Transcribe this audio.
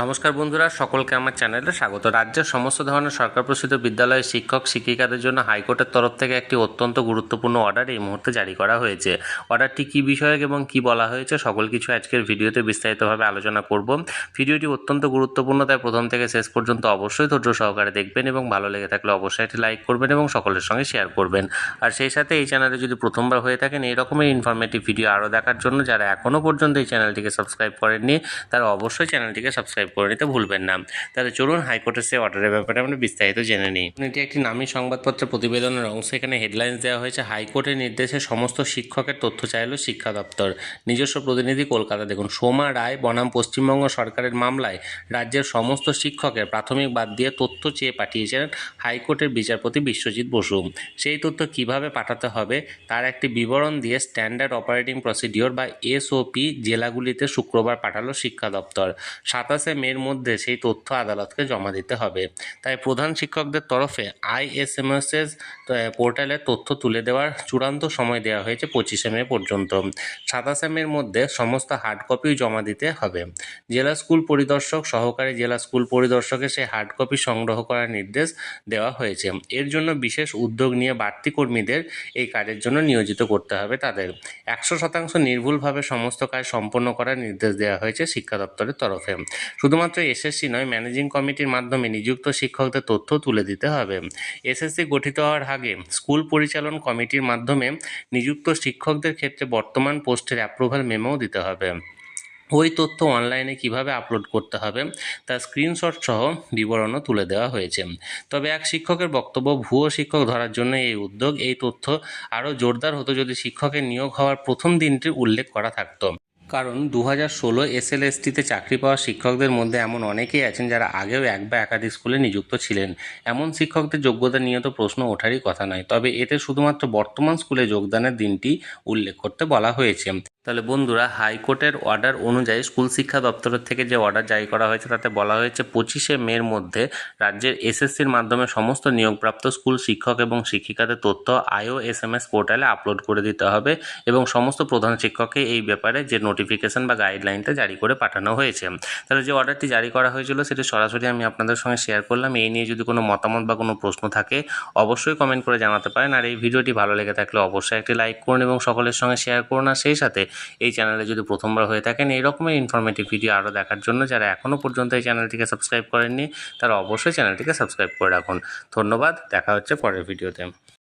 নমস্কার বন্ধুরা, সকলকে আমার চ্যানেলে স্বাগত। রাজ্যের সমস্ত ধরনের সরকার প্রসূত বিদ্যালয়ের শিক্ষক, শিক্ষিকাদের জন্য হাইকোর্টের তরফ থেকে একটি অত্যন্ত গুরুত্বপূর্ণ অর্ডার এই মুহূর্তে জারি করা হয়েছে। অর্ডারটি কী বিষয়ক এবং কী বলা হয়েছে সকল কিছু আজকের ভিডিওতে বিস্তারিতভাবে আলোচনা করব। ভিডিওটি অত্যন্ত গুরুত্বপূর্ণ, তাই প্রথম থেকে শেষ পর্যন্ত অবশ্যই ধৈর্য সহকারে দেখবেন এবং ভালো লেগে থাকলে অবশ্যই এটি লাইক করবেন এবং সকলের সঙ্গে শেয়ার করবেন। আর সেই সাথে এই চ্যানেলে যদি প্রথমবার হয়ে থাকেন এই রকমের ইনফরমেটিভ ভিডিও আরও দেখার জন্য যারা এখনও পর্যন্ত এই চ্যানেলটিকে সাবস্ক্রাইব করেননি, তারা অবশ্যই চ্যানেলটিকে সাবস্ক্রাইব করে নিতে ভুলবেন না। তাহলে চলুন হাইকোর্টের সেই অর্ডারের ব্যাপারে আমরা বিস্তারিত জেনে নিই। এটি একটি নামী সংবাদপত্রের প্রতিবেদনের অংশ। এখানে হেডলাইন্স দেওয়া হয়েছে, হাইকোর্টের নির্দেশে সমস্ত শিক্ষকের তথ্য চাইল শিক্ষা দপ্তর। নিজস্ব প্রতিনিধি কলকাতা। দেখুন, সোমা রায় বনাম পশ্চিমবঙ্গ সরকারের মামলায় রাজ্যের সমস্ত শিক্ষকের প্রাথমিক বাদ দিয়ে তথ্য চেয়ে পাঠিয়েছেন হাইকোর্টের বিচারপতি বিশ্বজিৎ বসু। সেই তথ্য কীভাবে পাঠাতে হবে তার একটি বিবরণ দিয়ে স্ট্যান্ডার্ড অপারেটিং প্রসিডিওর বা এসওপি জেলাগুলিতে শুক্রবার পাঠালো শিক্ষা দপ্তর। সাতাশে মের মধ্যে সেই তথ্য আদালতকে জমা দিতে হবে। তাই প্রধান শিক্ষকদের তরফে আইএসএমএসএস পোর্টালে তথ্য তুলে দেওয়ার চূড়ান্ত সময় দেওয়া হয়েছে পঁচিশে মে পর্যন্ত। সাতাশে মের মধ্যে সমস্ত হার্ড কপি জমা দিতে হবে। জেলা স্কুল পরিদর্শক সহকারী জেলা স্কুল পরিদর্শকের সেই হার্ড কপি সংগ্রহ করার নির্দেশ দেওয়া হয়েছে। এর জন্য বিশেষ উদ্যোগ নিয়ে বাড়তি কর্মীদের এই কাজের জন্য নিয়োজিত করতে হবে তাদের। একশো শতাংশ নির্ভুলভাবে সমস্ত কাজ সম্পন্ন করার নির্দেশ দেওয়া হয়েছে শিক্ষা দপ্তরের তরফে। শুধুমাত্র এসএসসি নয় ম্যানেজিং কমিটির মাধ্যমে নিযুক্ত শিক্ষকদের তথ্য তুলে দিতে হবে। এসএসসি গঠিত হওয়ার আগে স্কুল পরিচালন কমিটির মাধ্যমে নিযুক্ত শিক্ষকদের ক্ষেত্রে বর্তমান পোস্টের অ্যাপ্রুভাল মেমোও দিতে হবে। ওই তথ্য অনলাইনে কীভাবে আপলোড করতে হবে তার স্ক্রিনশট সহ বিবরণও তুলে দেওয়া হয়েছে। তবে এক শিক্ষকের বক্তব্য, ভুয়ো শিক্ষক ধরার জন্য এই উদ্যোগ, এই তথ্য আরও জোরদার হতো যদি শিক্ষকের নিয়োগ হওয়ার প্রথম দিনটির উল্লেখ করা থাকতো। কারণ দু হাজার ষোলো এসএলএসটিতে চাকরি পাওয়া শিক্ষকদের মধ্যে এমন অনেকেই আছেন যারা আগেও এক বা একাধিক স্কুলে নিযুক্ত ছিলেন। এমন শিক্ষকদের যোগ্যতা নিয়ে তো প্রশ্ন ওঠারই কথা নয়, তবে এতে শুধুমাত্র বর্তমান স্কুলে যোগদানের দিনটি উল্লেখ করতে বলা হয়েছে। তাহলে বন্ধুরা হাইকোর্টের অর্ডার অনুযায়ী স্কুল শিক্ষা দপ্তরের থেকে যে অর্ডার জারি করা হয়েছে তাতে বলা হয়েছে পঁচিশে মের মধ্যে রাজ্যের এসএসসির মাধ্যমে সমস্ত নিয়োগপ্রাপ্ত স্কুল শিক্ষক এবং শিক্ষিকাদের তথ্য, I O S M S পোর্টালে আপলোড করে দিতে হবে এবং সমস্ত প্রধান শিক্ষককে এই ব্যাপারে যে নোটিফিকেশন বা গাইডলাইনটা জারি করে পাঠানো হয়েছে। তাহলে যে অর্ডারটি জারি করা হয়েছিল সেটি সরাসরি আমি আপনাদের সঙ্গে শেয়ার করলাম। এই নিয়ে যদি কোনো মতামত বা কোনো প্রশ্ন থাকে, অবশ্যই কমেন্ট করে জানাতে পারেন। আর এই ভিডিওটি ভালো লেগে থাকলে অবশ্যই একটি লাইক করুন এবং সকলের সঙ্গে শেয়ার করুন। আর সেই সাথে এই চ্যানেলে যদি প্রথমবার হয়ে থাকেন এই রকমের ইনফরমেটিভ ভিডিও আরও দেখার জন্য যারা এখনও পর্যন্ত এই চ্যানেলটিকে সাবস্ক্রাইব করেননি, তারা অবশ্যই চ্যানেলটিকে সাবস্ক্রাইব করে রাখুন। ধন্যবাদ, দেখা হচ্ছে পরের ভিডিওতে